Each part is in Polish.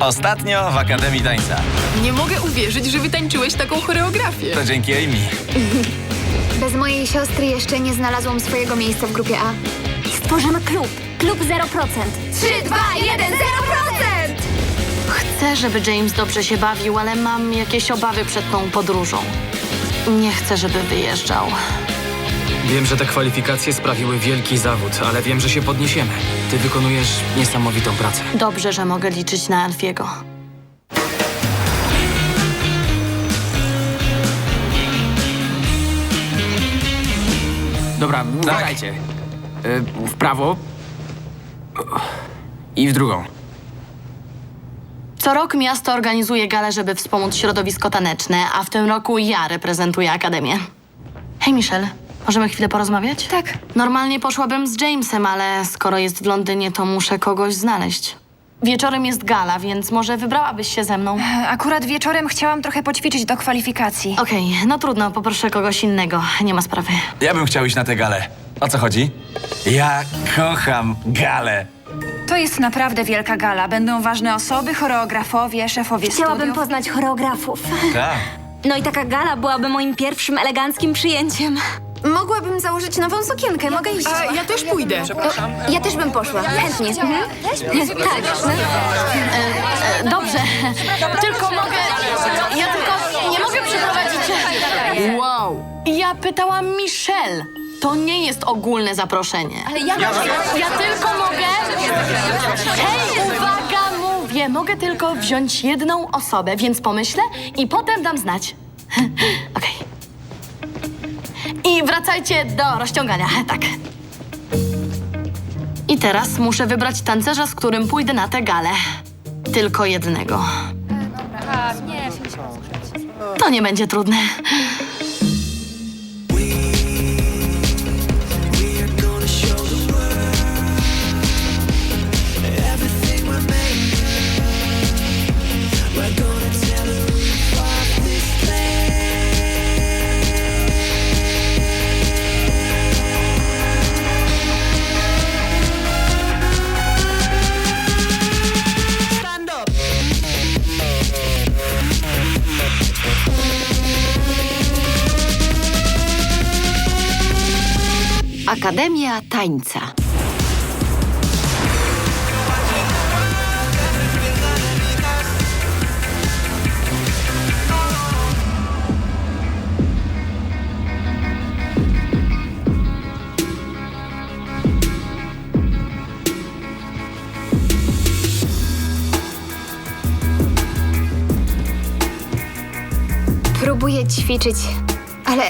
Ostatnio w Akademii Tańca. Nie mogę uwierzyć, że wytańczyłeś taką choreografię. To dzięki Amy. Bez mojej siostry jeszcze nie znalazłam swojego miejsca w grupie A. Stworzymy klub. Klub 0%. 3, 2, 1, 0%! Chcę, żeby James dobrze się bawił, ale mam jakieś obawy przed tą podróżą. Nie chcę, żeby wyjeżdżał. Wiem, że te kwalifikacje sprawiły wielki zawód, ale wiem, że się podniesiemy. Ty wykonujesz niesamowitą pracę. Dobrze, że mogę liczyć na Alfiego. Dobra, uważajcie. Y, W prawo. I w drugą. Co rok miasto organizuje galę, żeby wspomóc środowisko taneczne, a w tym roku ja reprezentuję Akademię. Hej, Michelle, możemy chwilę porozmawiać? Tak. Normalnie poszłabym z Jamesem, ale skoro jest w Londynie, to muszę kogoś znaleźć. Wieczorem jest gala, więc może wybrałabyś się ze mną? Akurat wieczorem chciałam trochę poćwiczyć do kwalifikacji. Okej, no trudno, poproszę kogoś innego. Nie ma sprawy. Ja bym chciał iść na tę galę. O co chodzi? Ja kocham galę. To jest naprawdę wielka gala. Będą ważne osoby, choreografowie, szefowie Chciałabym studiów. poznać choreografów. Tak. No i taka gala byłaby moim pierwszym eleganckim przyjęciem. Mogłabym założyć nową sukienkę, mogę iść? A ja też pójdę. O, ja też bym poszła, chętnie. Mhm. tak. No. E, Dobrze, tylko mogę. Ja tylko nie mogę przyprowadzić. Wow. Ja pytałam Michelle. To nie jest ogólne zaproszenie. Ale ja, ja tylko mogę. Hej, uwaga, mówię. Mogę tylko wziąć jedną osobę, więc pomyślę i potem dam znać. Okej. I wracajcie do rozciągania. Tak. I teraz muszę wybrać tancerza, z którym pójdę na tę galę. Tylko jednego. To nie będzie trudne. Akademia Tańca. Próbuję ćwiczyć, ale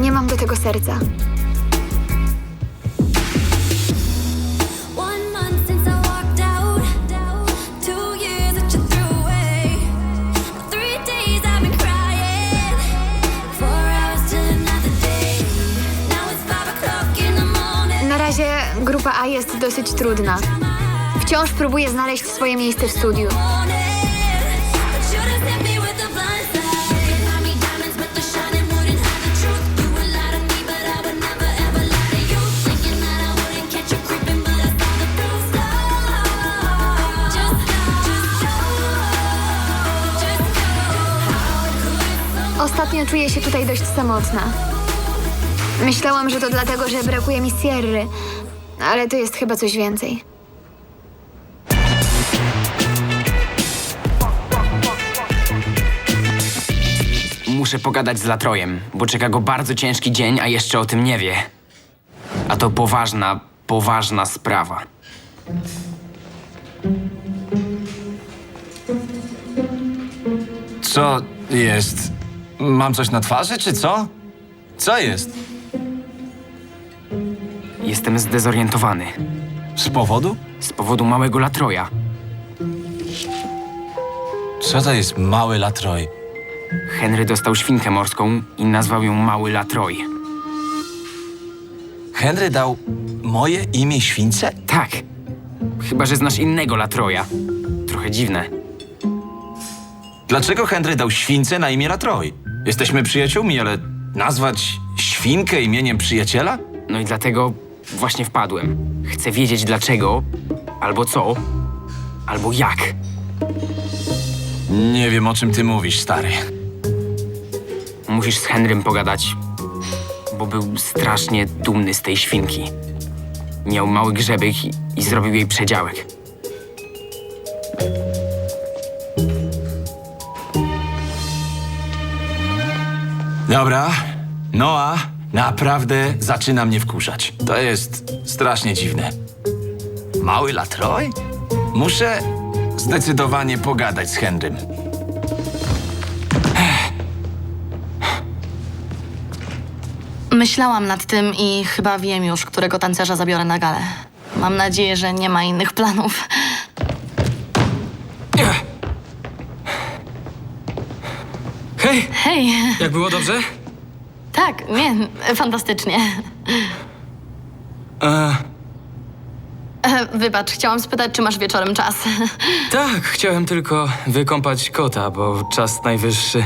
nie mam do tego serca. Razie grupa A jest dosyć trudna. Wciąż próbuję znaleźć swoje miejsce w studiu. Ostatnio czuję się tutaj dość samotna. Myślałam, że to dlatego, że brakuje mi Sierry, ale to jest chyba coś więcej. Muszę pogadać z Latrojem, bo czeka go bardzo ciężki dzień, a jeszcze o tym nie wie. A to poważna, poważna sprawa. Co jest? Mam coś na twarzy, czy co? Co jest? Jestem zdezorientowany. Z powodu? Z powodu małego Latroja. Co to jest mały latroj? Henry dostał świnkę morską i nazwał ją Mały Latroj. Henry dał moje imię śwince? Tak. Chyba, że znasz innego Latroja. Trochę dziwne. Dlaczego Henry dał śwince na imię latroj? Jesteśmy przyjaciółmi, ale nazwać świnkę imieniem przyjaciela? No i dlatego właśnie wpadłem. Chcę wiedzieć dlaczego, albo co, albo jak. Nie wiem, o czym ty mówisz, stary. Musisz z Henrym pogadać, bo był strasznie dumny z tej świnki. Miał mały grzebyk i, i zrobił jej przedziałek. Dobra, Noa naprawdę zaczyna mnie wkurzać. To jest strasznie dziwne. Mały Latroj? Muszę zdecydowanie pogadać z Henrym. Myślałam nad tym i chyba wiem już, którego tancerza zabiorę na galę. Mam nadzieję, że nie ma innych planów. Hej, Hej, jak było dobrze? Tak, nie, fantastycznie. E, E, Wybacz, chciałam spytać, czy masz wieczorem czas. tak, chciałem tylko wykąpać kota, bo czas najwyższy.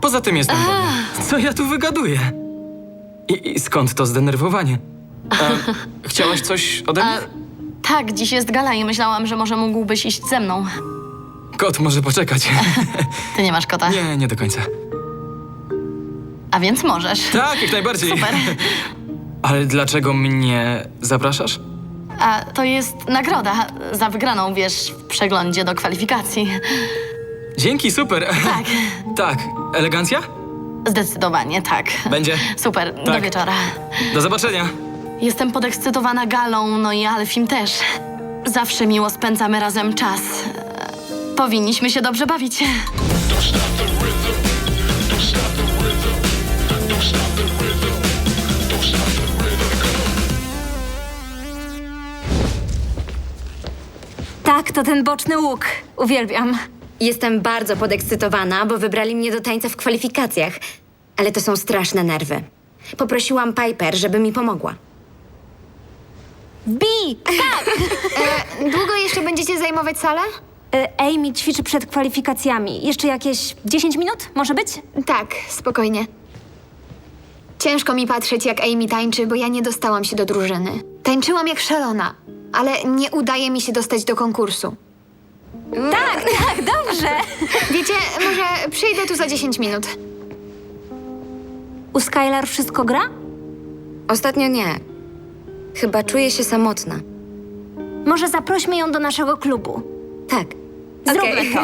Poza tym jestem wolny. Co ja tu wygaduję? I, I skąd to zdenerwowanie? E, chciałaś coś ode mnie? Tak, dziś jest gala i myślałam, że może mógłbyś iść ze mną. Kot może poczekać. Ty nie masz kota. nie, nie do końca. A więc możesz. Tak, jak najbardziej. Super. Ale dlaczego mnie zapraszasz? A to jest nagroda za wygraną, wiesz, w przeglądzie do kwalifikacji. Dzięki, super. Tak, tak, elegancja? zdecydowanie tak. Będzie. Super, do Tak. wieczora. Do zobaczenia. Jestem podekscytowana galą, no i Alfim też. Zawsze miło spędzamy razem czas. Powinniśmy się dobrze bawić. Tak, to ten boczny łuk. Uwielbiam. Jestem bardzo podekscytowana, bo wybrali mnie do tańca w kwalifikacjach. Ale to są straszne nerwy. Poprosiłam Piper, żeby mi pomogła. Bi! Długo jeszcze będziecie zajmować salę? Y, Amy ćwiczy przed kwalifikacjami. Jeszcze jakieś 10 minut? Może być? Tak, spokojnie. Ciężko mi patrzeć, jak Amy tańczy, bo ja nie dostałam się do drużyny. Tańczyłam jak szalona, ale nie udaje mi się dostać do konkursu. Tak, tak, dobrze. Wiecie, może przyjdę tu za 10 minut. U Skylar wszystko gra? Ostatnio nie. Chyba czuję się samotna. Może zaprośmy ją do naszego klubu. Tak. Zróbmy Okej. to.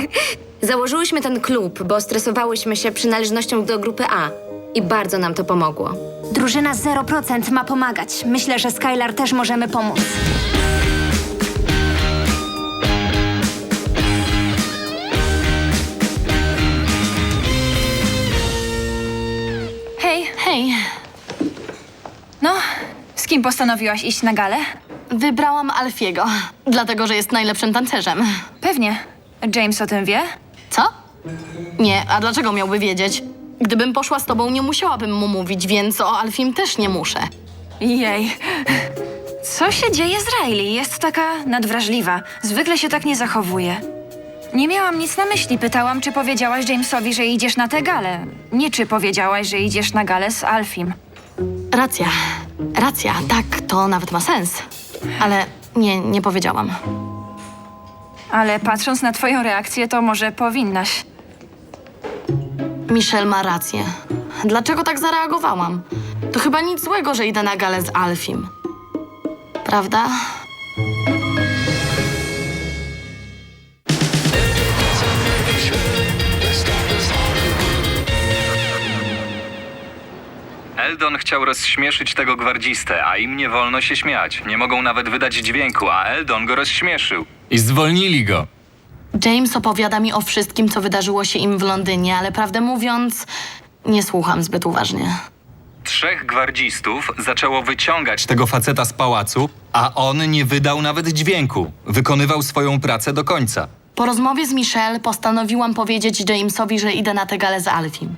Założyłyśmy ten klub, bo stresowałyśmy się przynależnością do grupy A. I bardzo nam to pomogło. Drużyna 0% ma pomagać. Myślę, że Skylar też możemy pomóc. Z kim postanowiłaś iść na galę? wybrałam Alfiego, dlatego że jest najlepszym tancerzem. Pewnie. James o tym wie? Co? Nie, a dlaczego miałby wiedzieć? Gdybym poszła z tobą, nie musiałabym mu mówić, więc o Alfim też nie muszę. Jej. Co się dzieje z Riley? Jest taka nadwrażliwa. Zwykle się tak nie zachowuje. Nie miałam nic na myśli. Pytałam, czy powiedziałaś Jamesowi, że idziesz na tę galę. Nie czy powiedziałaś, że idziesz na galę z Alfim. Racja, racja, tak, to nawet ma sens. Ale nie, nie powiedziałam. Ale patrząc na twoją reakcję, to może powinnaś. Michelle ma rację. Dlaczego tak zareagowałam? To chyba nic złego, że idę na galę z Alfim. Prawda? Eldon chciał rozśmieszyć tego gwardzistę, a im nie wolno się śmiać. Nie mogą nawet wydać dźwięku, a Eldon go rozśmieszył. I zwolnili go. James opowiada mi o wszystkim, co wydarzyło się im w Londynie, ale prawdę mówiąc, nie słucham zbyt uważnie. Trzech gwardzistów zaczęło wyciągać tego faceta z pałacu, a on nie wydał nawet dźwięku. Wykonywał swoją pracę do końca. Po rozmowie z Michelle postanowiłam powiedzieć Jamesowi, że idę na tę galę z Alfim.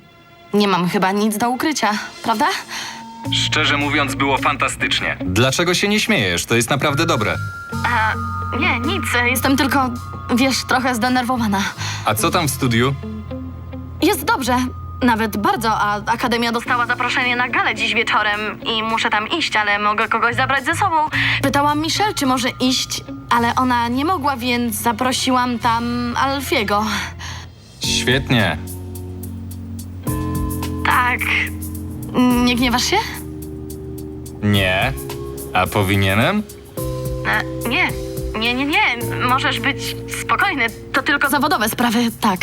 Nie mam chyba nic do ukrycia, prawda? Szczerze mówiąc, było fantastycznie. Dlaczego się nie śmiejesz? To jest naprawdę dobre. A, nie, nic. Jestem tylko, wiesz, trochę zdenerwowana. A co tam w studiu? Jest dobrze. Nawet bardzo, a Akademia dostała zaproszenie na galę dziś wieczorem i muszę tam iść, ale mogę kogoś zabrać ze sobą. Pytałam Michelle, czy może iść, ale ona nie mogła, więc zaprosiłam tam Alfiego. Świetnie. Tak. Nie gniewasz się? Nie. A powinienem? E, nie. Nie, nie, nie. Możesz być spokojny. To tylko zawodowe sprawy, tak.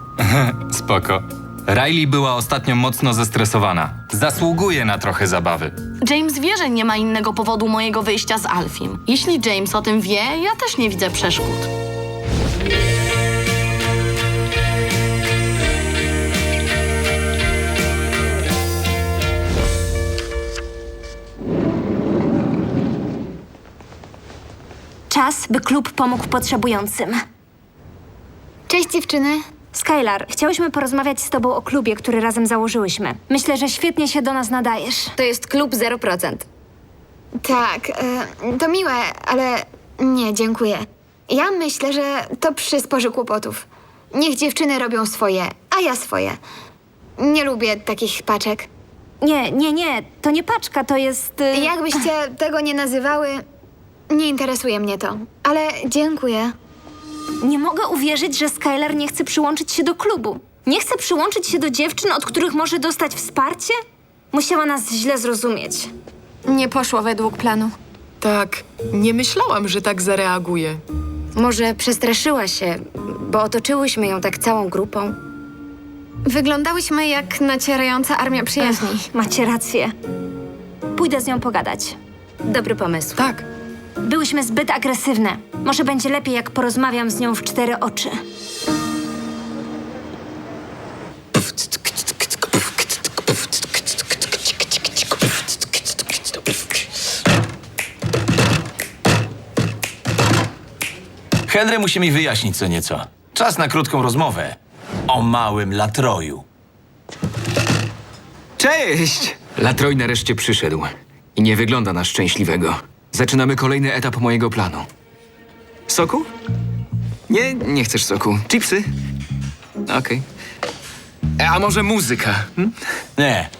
Spoko. Riley była ostatnio mocno zestresowana. Zasługuje na trochę zabawy. James wie, że nie ma innego powodu mojego wyjścia z Alfim. Jeśli James o tym wie, ja też nie widzę przeszkód. Czas, by klub pomógł potrzebującym. Cześć dziewczyny. Skylar, chciałyśmy porozmawiać z tobą o klubie, który razem założyłyśmy. Myślę, że świetnie się do nas nadajesz. To jest klub 0%. Tak, e, to miłe, ale nie, dziękuję. Ja myślę, że to przysporzy kłopotów. Niech dziewczyny robią swoje, a ja swoje. Nie lubię takich paczek. Nie, nie, nie, to nie paczka, to jest... y, Jakbyście tego nie nazywały, nie interesuje mnie to. Ale dziękuję. Nie mogę uwierzyć, że Skylar nie chce przyłączyć się do klubu. Nie chce przyłączyć się do dziewczyn, od których może dostać wsparcie? Musiała nas źle zrozumieć. Nie poszło według planu. Tak, nie myślałam, że tak zareaguje. Może przestraszyła się, bo otoczyłyśmy ją tak całą grupą. Wyglądałyśmy jak nacierająca armia przyjaźni. Macie rację. Pójdę z nią pogadać. Dobry pomysł. Tak, Byłyśmy zbyt agresywne. Może będzie lepiej, jak porozmawiam z nią w cztery oczy. Henry musi mi wyjaśnić co nieco. Czas na krótką rozmowę o małym latroju. Cześć! Latroy nareszcie przyszedł. I nie wygląda na szczęśliwego. Zaczynamy kolejny etap mojego planu. Soku? Nie, nie chcesz soku. Chipsy? Okej. A może muzyka? Hm? Nie.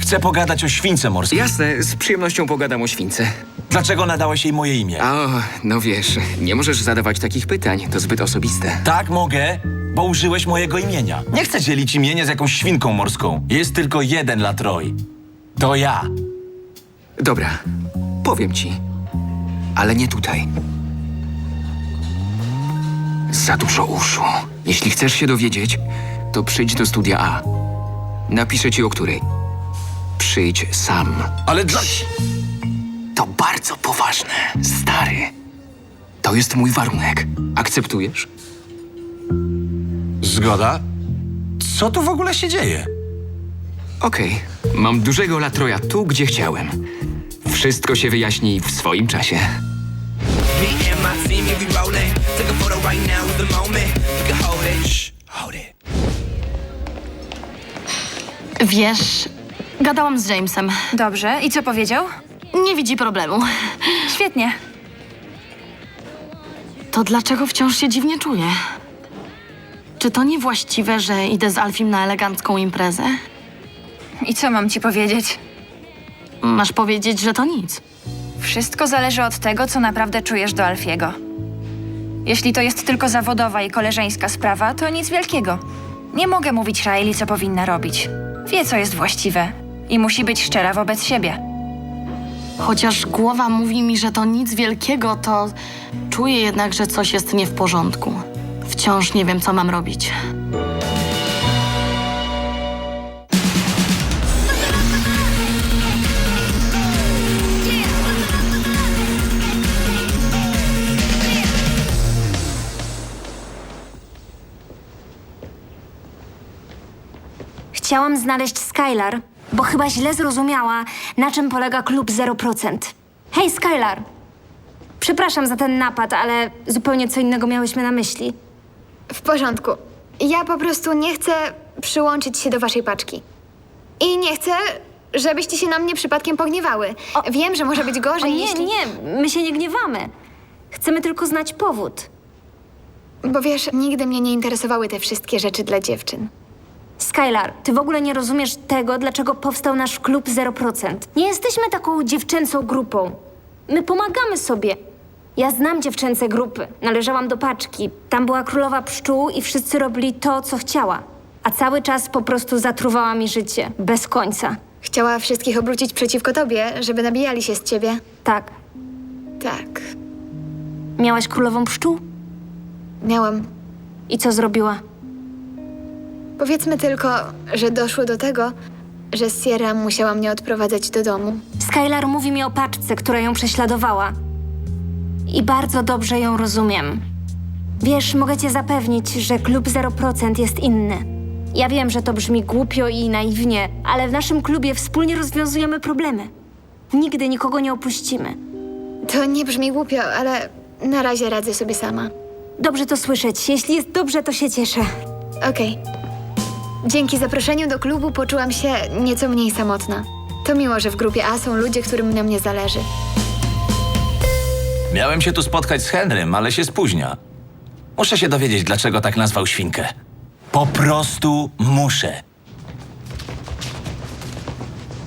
Chcę pogadać o śwince morskiej. Jasne, z przyjemnością pogadam o śwince. Dlaczego nadałeś jej moje imię? O, no wiesz, nie możesz zadawać takich pytań, to zbyt osobiste. Tak mogę, bo użyłeś mojego imienia. Nie chcę dzielić imienia z jakąś świnką morską. Jest tylko jeden latroj. To ja. Dobra, powiem ci. Ale nie tutaj. Za dużo uszu. Jeśli chcesz się dowiedzieć, to przyjdź do studia A. Napiszę ci o której. Przyjdź sam. Ale dla... To bardzo poważne, stary. To jest mój warunek. Akceptujesz? Zgoda? Co tu w ogóle się dzieje? Okej. Mam dużego latroja tu, gdzie chciałem. Wszystko się wyjaśni w swoim czasie. Me and my team, yeah, we rolling. Take a photo right now with the moment. You can hold it. Shh, hold it. Wiesz, gadałam z Jamesem. Dobrze, i co powiedział? Nie widzi problemu. Świetnie. To dlaczego wciąż się dziwnie czuję? Czy to niewłaściwe, że idę z Alfim na elegancką imprezę? I co mam ci powiedzieć? Masz powiedzieć, że to nic. Wszystko zależy od tego, co naprawdę czujesz do Alfiego. Jeśli to jest tylko zawodowa i koleżeńska sprawa, to nic wielkiego. Nie mogę mówić Riley, co powinna robić. Wie, co jest właściwe i musi być szczera wobec siebie. Chociaż głowa mówi mi, że to nic wielkiego, to czuję jednak, że coś jest nie w porządku. Wciąż nie wiem, co mam robić. Chciałam znaleźć Skylar, bo chyba źle zrozumiała, na czym polega klub 0%. Hej, Skylar! Przepraszam za ten napad, ale zupełnie co innego miałyśmy na myśli. W porządku. Ja po prostu nie chcę przyłączyć się do waszej paczki. I nie chcę, żebyście się na mnie przypadkiem pogniewały. Wiem, że może być O gorzej, nie, jeśli... nie, my się nie gniewamy. Chcemy tylko znać powód. Bo wiesz, nigdy mnie nie interesowały te wszystkie rzeczy dla dziewczyn. Skylar, ty w ogóle nie rozumiesz tego, dlaczego powstał nasz klub 0%. Nie jesteśmy taką dziewczęcą grupą. My pomagamy sobie. Ja znam dziewczęce grupy. Należałam do paczki. Tam była królowa pszczół i wszyscy robili to, co chciała. A cały czas po prostu zatruwała mi życie. Bez końca. Chciała wszystkich obrócić przeciwko tobie, żeby nabijali się z ciebie. Tak. Tak. Miałaś królową pszczół? Miałam. I co zrobiła? Powiedzmy tylko, że doszło do tego, że Sierra musiała mnie odprowadzać do domu. Skylar mówi mi o paczce, która ją prześladowała. I bardzo dobrze ją rozumiem. Wiesz, mogę cię zapewnić, że klub 0% jest inny. Ja wiem, że to brzmi głupio i naiwnie, ale w naszym klubie wspólnie rozwiązujemy problemy. Nigdy nikogo nie opuścimy. To nie brzmi głupio, ale na razie radzę sobie sama. Dobrze to słyszeć. Jeśli jest dobrze, to się cieszę. Okej. Dzięki zaproszeniu do klubu poczułam się nieco mniej samotna. To miło, że w grupie A są ludzie, którym na mnie zależy. Miałem się tu spotkać z Henrym, ale się spóźnia. Muszę się dowiedzieć, dlaczego tak nazwał świnkę. Po prostu muszę.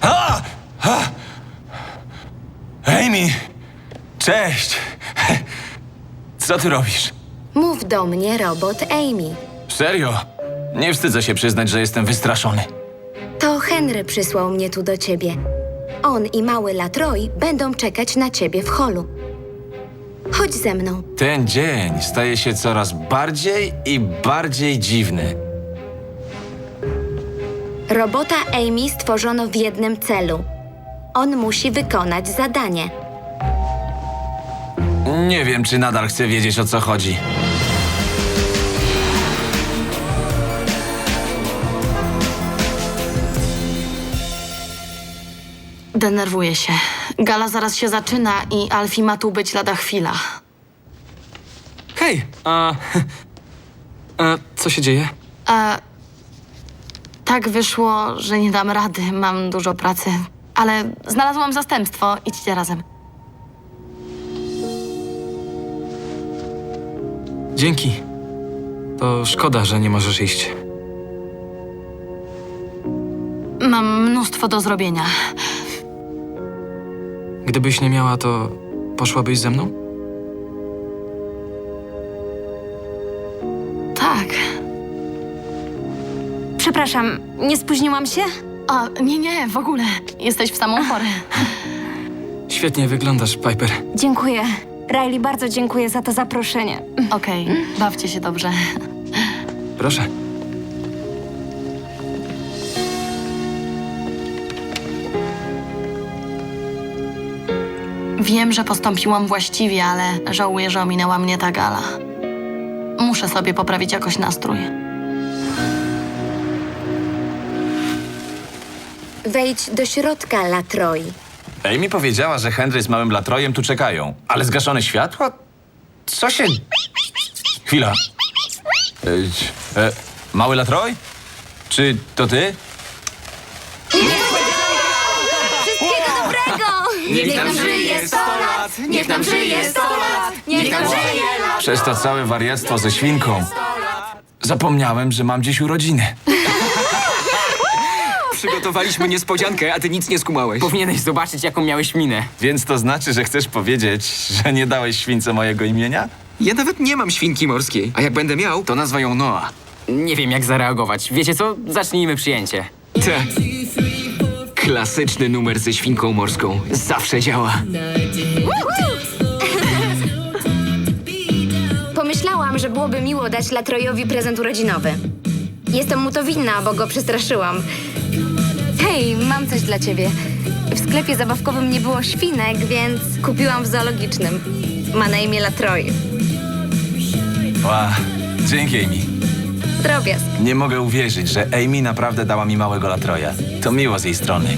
A! A! Amy! Cześć! Co ty robisz? Mów do mnie, robot Amy. Serio? Nie wstydzę się przyznać, że jestem wystraszony. To Henry przysłał mnie tu do ciebie. On i mały Latroy będą czekać na ciebie w holu. Chodź ze mną. Ten dzień staje się coraz bardziej i bardziej dziwny. Robota Amy stworzono w jednym celu. On musi wykonać zadanie. Nie wiem, czy nadal chcę wiedzieć, o co chodzi. Denerwuję się. Gala zaraz się zaczyna i Alfie ma tu być lada chwila. Hej, a... a co się dzieje? A tak wyszło, że nie dam rady. Mam dużo pracy. Ale znalazłam zastępstwo. Idźcie razem. Dzięki. To szkoda, że nie możesz iść. Mam mnóstwo do zrobienia. Gdybyś nie miała, to poszłabyś ze mną? Tak. Przepraszam, nie spóźniłam się? O, nie, nie, w ogóle. Jesteś w samą porę. Świetnie wyglądasz, Piper. Dziękuję. Riley, bardzo dziękuję za to zaproszenie. Okej, bawcie się dobrze. Proszę. Wiem, że postąpiłam właściwie, ale żałuję, że ominęła mnie ta gala. Muszę sobie poprawić jakoś nastrój. Wejdź do środka, Latroy. Amy powiedziała, że Henry z małym latrojem tu czekają, ale zgaszone światła? Co się... Chwila. Ej, e, mały latroj? Czy to ty? Niech nam żyje 100 lat! Niech nam żyje 100 lat! Niech nam żyje Przez to całe wariactwo ze świnką. Zapomniałem, że mam dziś urodziny. Przygotowaliśmy niespodziankę, a ty nic nie skumałeś. Powinieneś zobaczyć, jaką miałeś minę. Więc to znaczy, że chcesz powiedzieć, że nie dałeś śwince mojego imienia? Ja nawet nie mam świnki morskiej, a jak będę miał, to nazwę ją Noah. Nie wiem, jak zareagować. Wiecie co? Zacznijmy przyjęcie. Te. Klasyczny numer ze świnką morską. Zawsze działa. Pomyślałam, że byłoby miło dać Latrojowi prezent urodzinowy. Jestem mu to winna, bo go przestraszyłam. Hej, mam coś dla ciebie. W sklepie zabawkowym nie było świnek, więc kupiłam w zoologicznym. Ma na imię Latroj. Ła, dzięki Amy. Drobiazg. Nie mogę uwierzyć, że Amy naprawdę dała mi małego latroja. To miło z jej strony.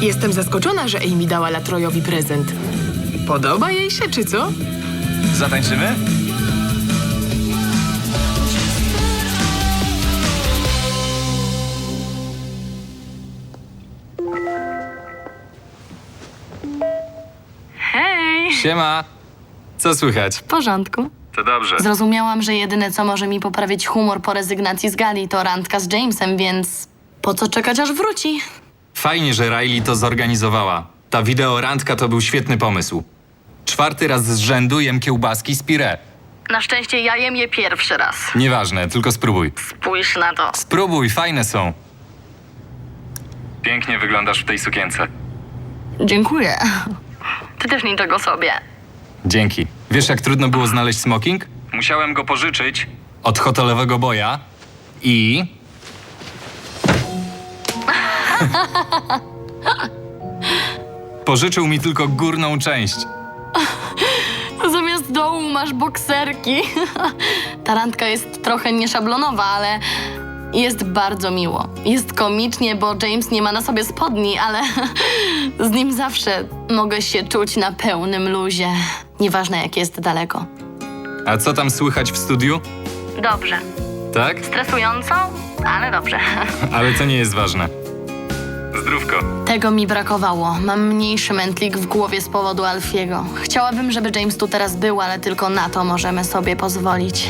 Jestem zaskoczona, że Amy dała Latrojowi prezent. Podoba jej się, czy co? Zatańczymy? Hej! Siema. Co słychać? W porządku. To dobrze. Zrozumiałam, że jedyne, co może mi poprawić humor po rezygnacji z gali, to randka z Jamesem, więc po co czekać, aż wróci? Fajnie, że Riley to zorganizowała. Ta wideorandka to był świetny pomysł. Czwarty raz z rzędu jem kiełbaski z pire. Na szczęście ja jem je pierwszy raz. Nieważne, tylko spróbuj. Spójrz na to. Spróbuj, fajne są. Pięknie wyglądasz w tej sukience. Dziękuję. Ty też niczego sobie. Dzięki. Wiesz, jak trudno było znaleźć smoking? Musiałem go pożyczyć. Od hotelowego boja i... Pożyczył mi tylko górną część. Zamiast dołu masz bokserki. Ta randka jest trochę nieszablonowa, ale jest bardzo miło. Jest komicznie, bo James nie ma na sobie spodni, ale z nim zawsze mogę się czuć na pełnym luzie. Nieważne, jak jest daleko. A co tam słychać w studiu? Dobrze. Tak? Stresująco, ale dobrze. Ale to nie jest ważne. Zdrówko. Tego mi brakowało. Mam mniejszy mętlik w głowie z powodu Alfiego. Chciałabym, żeby James tu teraz był, ale tylko na to możemy sobie pozwolić.